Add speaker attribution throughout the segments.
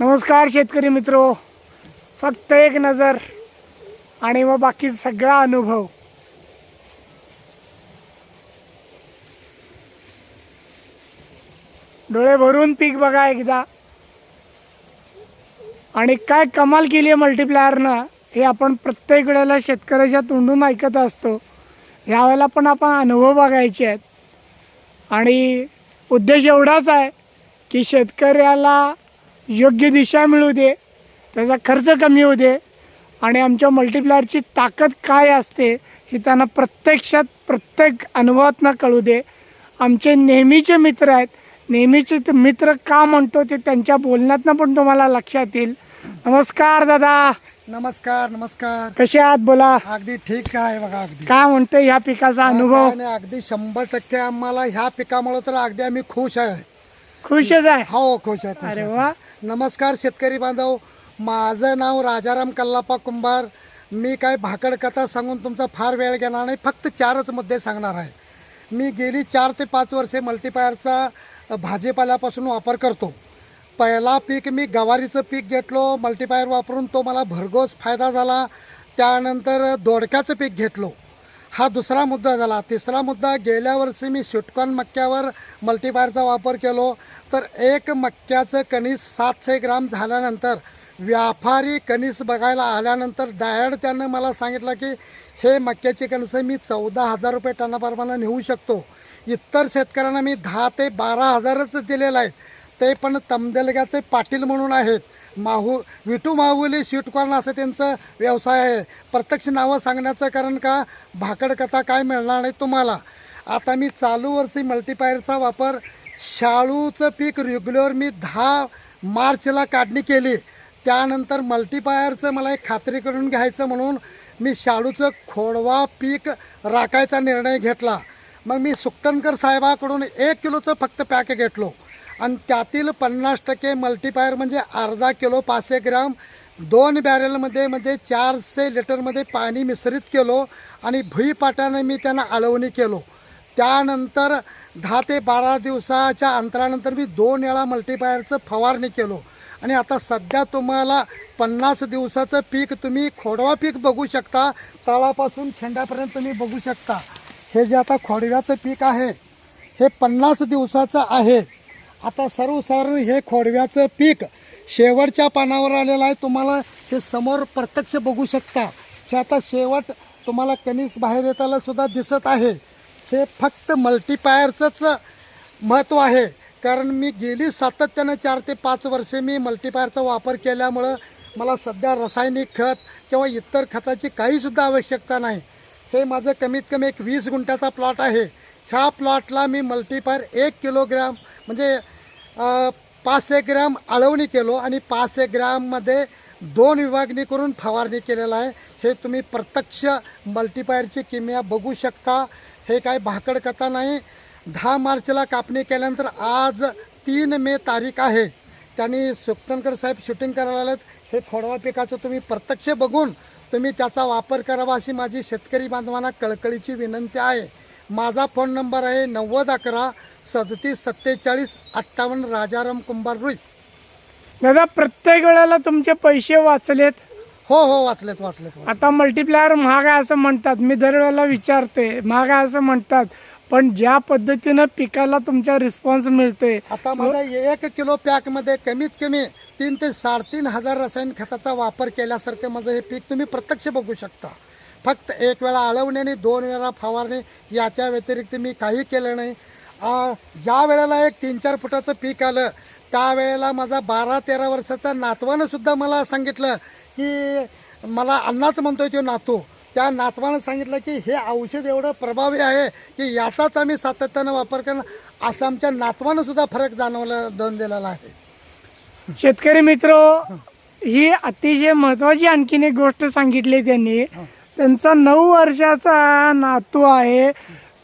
Speaker 1: नमस्कार शेतकरी मित्रो. फक्त एक नजर आणि मग बाकी सगळा अनुभव. डोळे भरून पीक बघा एकदा. आणि काय कमाल केली आहे मल्टीप्लायरनं हे आपण प्रत्येक वेळेला शेतकऱ्याच्या तोंडून ऐकत असतो. यावेळेला पण आपण अनुभव बघायचे आहेत. आणि उद्देश एवढाच आहे की शेतकऱ्याला योग्य दिशा मिळू दे त्याचा खर्च कमी होऊ दे आणि आमच्या मल्टीप्लायरची ताकद काय असते ही त्यांना प्रत्यक्षात प्रत्येक अनुभवातनं कळू दे. आमचे नेहमीचे मित्र आहेत नेहमीचे ते मित्र का म्हणतो ते त्यांच्या बोलण्यातनं पण तुम्हाला लक्षात येईल. नमस्कार दादा.
Speaker 2: नमस्कार नमस्कार.
Speaker 1: कसे आहात बोला.
Speaker 2: अगदी ठीक आहे बघा अगदी.
Speaker 1: काय म्हणते ह्या पिकाचा अनुभव?
Speaker 2: आणि अगदी शंभर टक्के आम्हाला ह्या पिकामुळे तर अगदी आम्ही खुश आहे.
Speaker 1: खुशच आहे.
Speaker 2: हो खुश आहे खुश
Speaker 1: अरे
Speaker 2: आहे.
Speaker 1: वा.
Speaker 2: नमस्कार शेतकरी बांधव. माझं नाव राजाराम कल्लापा कुंभार. मी काय भाकड कथा सांगून तुमचा फार वेळ घेणार नाही फक्त चारच मुद्दे सांगणार आहे. मी गेली चार ते पाच वर्षे मल्टीपायरचा भाजीपाल्यापासून वापर करतो. पहिला पीक मी गवारीचं पीक घेतलो मल्टीपायर वापरून तो मला भरघोस फायदा झाला. त्यानंतर दोडक्याचं पीक घेतलो. हा दुसरा मुद्दा झाला. तिसरा मुद्दा गेल्या वर्षी मी स्वीटकॉर्न मक्क्यावर मल्टीपायरचा वापर केलो. तर एक मक्क्याचं कणीस सातशे ग्राम झाल्यानंतर व्यापारी कणीस बघायला आल्यानंतर डायरेक्ट त्यानं मला सांगितलं की हे मक्याची कणसं मी चौदा हजार रुपये टनाप्रमाणे नेऊ शकतो. इतर शेतकऱ्यांना मी दहा ते बारा हजारच दिलेलं आहे ते पण तमदेलग्याचे पाटील म्हणून आहेत. माहू विटू माहुली स्वीटकॉर्न असं त्यांचं व्यवसाय आहे. प्रत्यक्ष नावं सांगण्याचं कारण का? भाकड कथा काय मिळणार नाही तुम्हाला? आता मी चालू वर्षी मल्टीपायरचा वापर शाळूचं पीक रेग्युलर मी दहा मार्चला काढणी केली. त्यानंतर मल्टीपायरचं मला एक खात्री करून घ्यायचं म्हणून मी शाळूचं खोडवा पीक राखायचा निर्णय घेतला. मग मी सुकटणकर साहेबाकडून एक किलोचं फक्त पॅक घेतलो. आणि त्यातील पन्नास टक्के मल्टीपायर म्हणजे अर्धा किलो पाचशे ग्राम दोन बॅरेलमध्ये मध्ये म्हणजे चारशे लिटरमध्ये पाणी मिश्रित केलो आणि भुईपाटाने मी त्यांना आळवणी केलो. त्यानंतर दहा ते बारा दिवसाच्या अंतरानंतर मी दोन वेळा मल्टीपायरचं फवारणी केलो. आणि आता सध्या तुम्हाला पन्नास दिवसाचं पीक तुम्ही खोडवा पीक बघू शकता. तळापासून छेंड्यापर्यंत तुम्ही बघू शकता. हे जे आता खोडव्याचं पीक आहे हे पन्नास दिवसाचं आहे. आता सर्वसाधारण हे खोडव्याचं पीक शेवटच्या पानावर आलेलं आहे. तुम्हाला हे समोर प्रत्यक्ष बघू शकता. हे आता शेवट तुम्हाला कणीस बाहेर येताना सुद्धा दिसत आहे. हे फक्त मल्टीपायरचंच महत्त्व आहे. कारण मी गेली सातत्यानं चार ते पाच वर्षे मी मल्टीपायरचा वापर केल्यामुळं मला सध्या रासायनिक खत किंवा इतर खताची काहीसुद्धा आवश्यकता नाही. हे माझं कमीत कमी एक वीस गुंठ्याचा प्लॉट आहे. ह्या प्लॉटला मी मल्टीपायर एक किलोग्रॅम म्हणजे पाचशे ग्रॅम आळवणी केलो आणि पाचशे ग्रॅममध्ये दोन विभागणी करून फवारणी केलेलं आहे. हे तुम्ही प्रत्यक्ष मल्टीपायरची किमया बघू शकता. हे काय भाकड कथा नाही. दहा मार्चला कापणी केल्यानंतर आज तीन मे तारीख आहे. त्यांनी सुक्तनकर साहेब शूटिंग करायला आलेत. हे खोडवा पिकाचं तुम्ही प्रत्यक्ष बघून तुम्ही त्याचा वापर करावा अशी माझी शेतकरी बांधवांना कळकळीची विनंती आहे. माझा फोन नंबर आहे नव्वद अकरा सदतीस सत्तेचाळीस अठ्ठावन्न राजाराम कुंभार रुई.
Speaker 1: दादा प्रत्येक वेळेला तुमचे पैसे वाचलेत?
Speaker 2: हो हो वाचलेत वाचलेत वाचलेत.
Speaker 1: आता मल्टीप्लायर महाग आहे असं म्हणतात. मी दरवेळेला विचारते महाग आहे असं म्हणतात. पण ज्या पद्धतीनं पिकाला तुमचा रिस्पॉन्स मिळतोय
Speaker 2: आता माझ्या एक किलो पॅकमध्ये कमीत कमी तीन ते साडेतीन हजार रासायनिक खताचा वापर केल्यासारखं माझं हे पीक तुम्ही प्रत्यक्ष बघू शकता. फक्त एक वेळा आळवण्याने दोन वेळा फवारणी याच्या व्यतिरिक्त मी काही केलं नाही. आ, ज्या वेळेला एक तीन चार फुटाचं पीक आलं त्यावेळेला माझा बारा तेरा वर्षाचा नातवानं सुद्धा मला सांगितलं की मला अण्णाच म्हणतोय तो नातू. त्या नातवानं सांगितलं की हे औषध एवढं प्रभावी आहे की याचाच आम्ही सातत्यानं वापर करणं. असं आमच्या नातवानं सुद्धा फरक जाणवला दोन दिलेला आहे.
Speaker 1: शेतकरी मित्र ही अतिशय महत्वाची आणखीन एक गोष्ट सांगितली त्यांनी. त्यांचा नऊ वर्षाचा नातू आहे.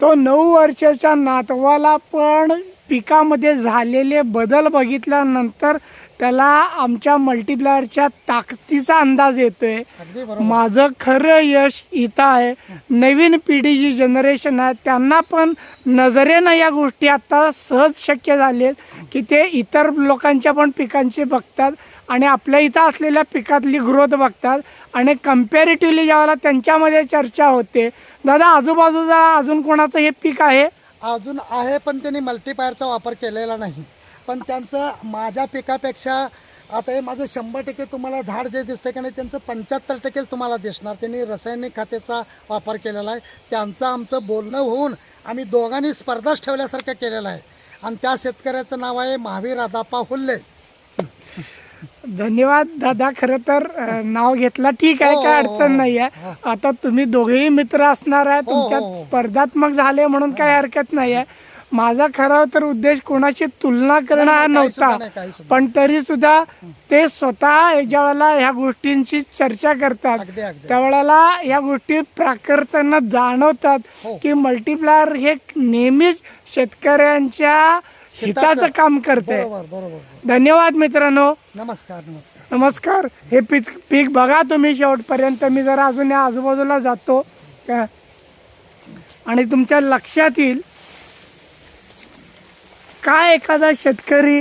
Speaker 1: तो नऊ वर्षाच्या नातवाला पण पिकामध्ये झालेले बदल बघितल्यानंतर त्याला आमच्या मल्टीप्लायरच्या ताकदीचा अंदाज येतोय.
Speaker 2: अगदी बरोबर.
Speaker 1: माझं खरं यश इथं आहे. नवीन पिढी जी जनरेशन आहे. त्यांना पण नजरेनं या गोष्टी आता सहज शक्य झालेत की ते इतर लोकांच्या पण पिकांची बघतात. आणि आपल्या इथं असलेल्या पिकातली ग्रोथ बघतात आणि कम्पॅरेटिव्हली ज्यावेळेला त्यांच्यामध्ये चर्चा होते. दादा आजूबाजूला अजून कोणाचं हे पीक आहे?
Speaker 2: अजून आहे पण त्यांनी मल्टीपायरचा वापर केलेला नाही. पण त्यांचं माझ्या पिकापेक्षा आता हे माझं शंभर टक्के तुम्हाला झाड जे दिसतंय का नाही त्यांचं पंच्याहत्तर टक्केच तुम्हाला दिसणार. त्यांनी रासायनिक खतेचा वापर केलेला आहे. त्यांचं आमचं बोलणं होऊन आम्ही दोघांनी स्पर्धाच ठेवल्यासारखं केलेलं आहे. आणि त्या शेतकऱ्याचं नाव आहे महावीर आदापा हुल्ले.
Speaker 1: धन्यवाद दादा खरं तर अ, नाव घेतला ठीक आहे काय
Speaker 2: हो,
Speaker 1: अडचण. नाही आहे आता तुम्ही दोघेही मित्र असणार आहे तुमच्यात
Speaker 2: हो.
Speaker 1: स्पर्धात्मक झाले म्हणून काही हरकत नाही आहे माझा खरा तर उद्देश कोणाची तुलना करणं हा
Speaker 2: नाही, काही सुद्धा
Speaker 1: नव्हता
Speaker 2: नाही, काही सुद्धा
Speaker 1: पण तरी सुद्धा ते स्वतः ज्या वेळेला ह्या गोष्टींची चर्चा करतात.
Speaker 2: अगदी अगदी.
Speaker 1: त्यावेळेला या गोष्टी प्राकर्तांना जाणवतात
Speaker 2: हो.
Speaker 1: की मल्टीप्लायर हे नेहमीच शेतकऱ्यांच्या हिताचं. काम करते.
Speaker 2: बरोबर बरोबर
Speaker 1: धन्यवाद मित्रांनो.
Speaker 2: नमस्कार नमस्कार.
Speaker 1: नमस्कार. हे पीक पीक बघा तुम्ही शेवटपर्यंत. मी जरा अजून या आजूबाजूला जातो. काय आणि तुमच्या लक्षात येईल काय एखादा शेतकरी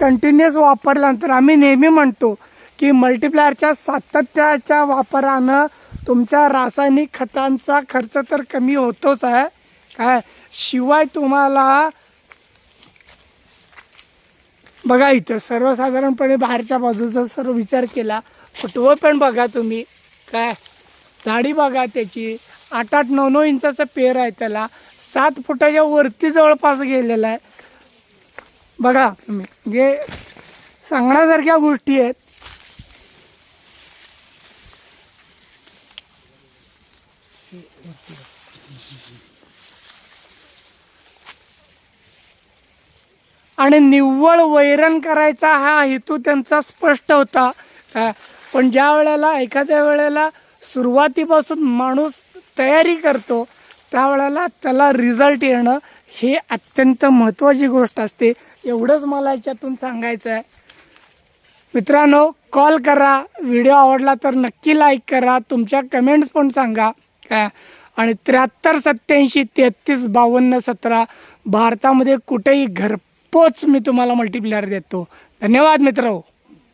Speaker 1: कंटिन्युअस वापरल्यानंतर आम्ही नेहमी म्हणतो की मल्टीप्लायरच्या सातत्याच्या वापरानं तुमच्या रासायनिक खतांचा खर्च तर कमी होतोच आहे. काय? शिवाय तुम्हाला बघा इथं सर्वसाधारणपणे बाहेरच्या बाजूचा सर्व विचार केला फुटवं पण बघा तुम्ही. काय? झाडी बघा त्याची. आठ आठ नऊ नऊ इंचाचा पेर आहे त्याला. सात फुटाच्या वरती जवळपास गेलेला आहे. बघा तुम्ही. म्हणजे सांगण्यासारख्या गोष्टी आहेत. आणि निव्वळ वैरण करायचा हा हेतू त्यांचा स्पष्ट होता. पण ज्या वेळेला एखाद्या वेळेला सुरुवातीपासून माणूस तयारी करतो त्यावेळेला त्याला रिझल्ट येणं हे अत्यंत महत्त्वाची गोष्ट असते. एवढंच मला याच्यातून सांगायचं आहे मित्रांनो कॉल करा. व्हिडिओ आवडला तर नक्की लाईक करा. तुमच्या कमेंट्स पण सांगा. काय आणि त्र्याहत्तर सत्याऐंशी तेहतीस बावन्न सतरा भारतामध्ये कुठेही घर पोच मी तुम्हाला मल्टीप्लेअर देतो. धन्यवाद मित्र